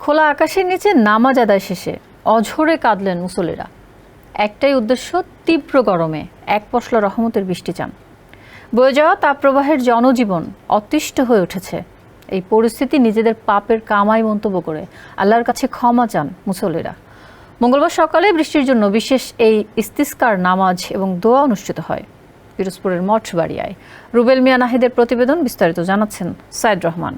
খোলা আকাশের নিচে নামাজ আদায় শেষে অঝরে কাঁদলেন মুসল্লিরা। একটাই উদ্দেশ্য, তীব্র গরমে এক পশলা রহমতের বৃষ্টি চান। বয়ে যাওয়া তাপপ্রবাহের জনজীবন অতিষ্ঠ হয়ে উঠেছে। এই পরিস্থিতি নিজেদের পাপের কামাই মন্তব্য করে আল্লাহর কাছে ক্ষমা চান মুসল্লিরা। মঙ্গলবার সকালে বৃষ্টির জন্য বিশেষ এই ইস্তিস্কার নামাজ এবং দোয়া অনুষ্ঠিত হয়। পিরোজপুরের মঠবাড়িয়ায় রুবেল মিয়া নাহিদের প্রতিবেদন বিস্তারিত জানাচ্ছেন সাইদ রহমান।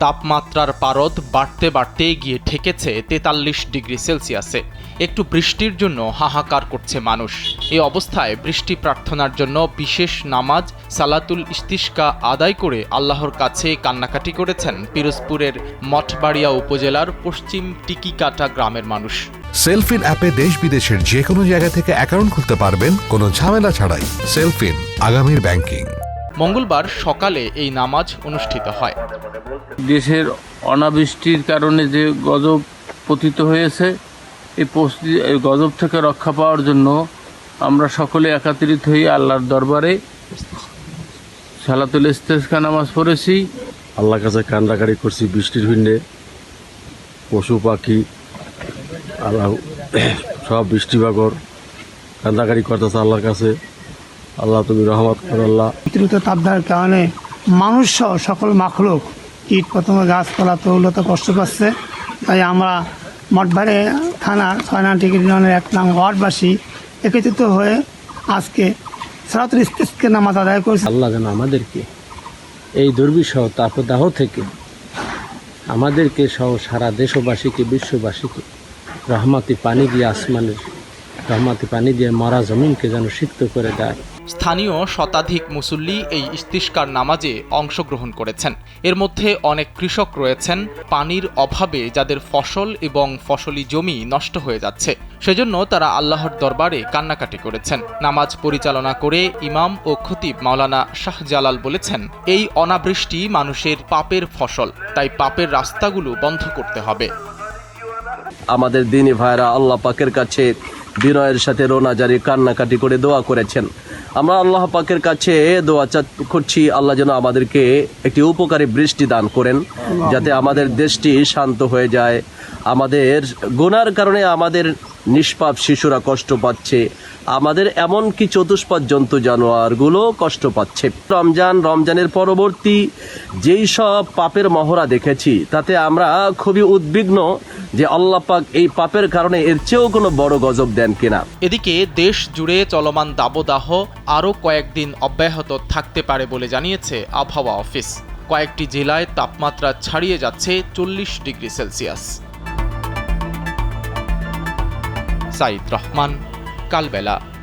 তাপমাত্রার পারদ বাড়তে বাড়তে গিয়ে ঠেকেছে তেতাল্লিশ ডিগ্রি সেলসিয়াসে। একটু বৃষ্টির জন্য হাহাকার করছে মানুষ। এই অবস্থায় বৃষ্টি প্রার্থনার জন্য বিশেষ নামাজ, সালাতুল ইস্তিস্কা আদায় করে আল্লাহর কাছে কান্নাকাটি করেছেন পিরোজপুরের মঠবাড়িয়া উপজেলার পশ্চিম টিকিকাটা গ্রামের মানুষ। সেলফিন অ্যাপে দেশ বিদেশের যে কোনো জায়গা থেকে অ্যাকাউন্ট খুলতে পারবেন, কোনো ঝামেলা ছাড়াই। সেলফিন, আগামীর ব্যাংকিং। মঙ্গলবার সকালে এই নামাজ অনুষ্ঠিত হয়। দেশের অনাবৃষ্টির কারণে যে গজব পতিত হয়েছে এই পস্তি- গজব থেকে রক্ষা পাওয়ার জন্য আমরা সকলে একাত্রিত হয়ে আল্লাহর দরবারে। সালাতুল ইস্তেস্কা নামাজ পড়েছি। আল্লাহ কাছে কান্দাকারি করছি বৃষ্টির ভিন্ডে পশু পাখি আল্লাহ সব বৃষ্টি বাগর কান্দাকারি করতেছে আল্লাহর কাছে। আল্লাহ তুমি রহমত কর আল্লাহ। অতিরিক্ত কারণে মানুষ সহ সকল মাখলুক কীট পতঙ্গ গাছপালা তৌলত কষ্ট পাচ্ছে। তাই আমরা মঠবাড়ে থানা ছয়না নং টিকিট ইউনিয়নের এক নাম ওয়ার্ডবাসী একত্রিত হয়ে আজকে সরাতুল ইস্তিসকে নামাজ আদায় করেছে। আল্লাহ যেন আমাদেরকে এই দুর্বিষহ তাপদাহ থেকে আমাদেরকে সহ সারা দেশবাসীকে বিশ্ববাসীকে রহমাতি পানি দিয়ে আসমানের রহমাতি পানি দিয়ে মরা জমিনকে যেন সিক্ত করে দেয়। স্থানীয় শতাধিক মুসল্লি এই ইস্তিষ্কার নামাজে অংশগ্রহণ করেছেন। এর মধ্যে অনেক কৃষক রয়েছেন। পানির অভাবে যাদের ফসল এবং ফসলি জমি নষ্ট হয়ে যাচ্ছে সেজন্য তারা আল্লাহর দরবারে কান্নাকাটি করেছেন। নামাজ পরিচালনা করে ইমাম ও খতিব মাওলানা শাহজালাল বলেছেন এই অনাবৃষ্টি মানুষের পাপের ফসল তাই পাপের রাস্তাগুলো বন্ধ করতে হবে। আমাদের দিনী ভাইরা আল্লাহ পাকের কাছে বিনয়ের সাথে রোনা জারি কান্নাকাটি করে দোয়া করেছেন। আমরা আল্লাহ পাকের কাছে দোয়া করছি, আল্লাহ যেন আমাদেরকে একটি উপকারী বৃষ্টি দান করেন, যাতে আমাদের দেশটি শান্ত হয়ে যায়। আমাদের গুনার কারণে আমাদের নিষ্পাপ শিশুরা কষ্ট পাচ্ছে। আমাদের এমনকি চতুষ্পাদ জন্তু জানোয়ারগুলো কষ্ট পাচ্ছে। রমজান, রমজানের পরবর্তী যেই সব পাপের মহড়া দেখেছি, তাতে আমরা খুবই উদ্বিগ্ন যে আল্লাহ পাক এই পাপের কারণে এর চেয়েও কোনো বড় গজব দেন কিনা। এদিকে দেশ জুড়ে চলমান দাবদাহ আরও কয়েকদিন অব্যাহত থাকতে পারে বলে জানিয়েছে আবহাওয়া অফিস। কয়েকটি জেলায় তাপমাত্রা ছাড়িয়ে যাচ্ছে চল্লিশ ডিগ্রি সেলসিয়াস। সাইদ রহমান কালবেলা।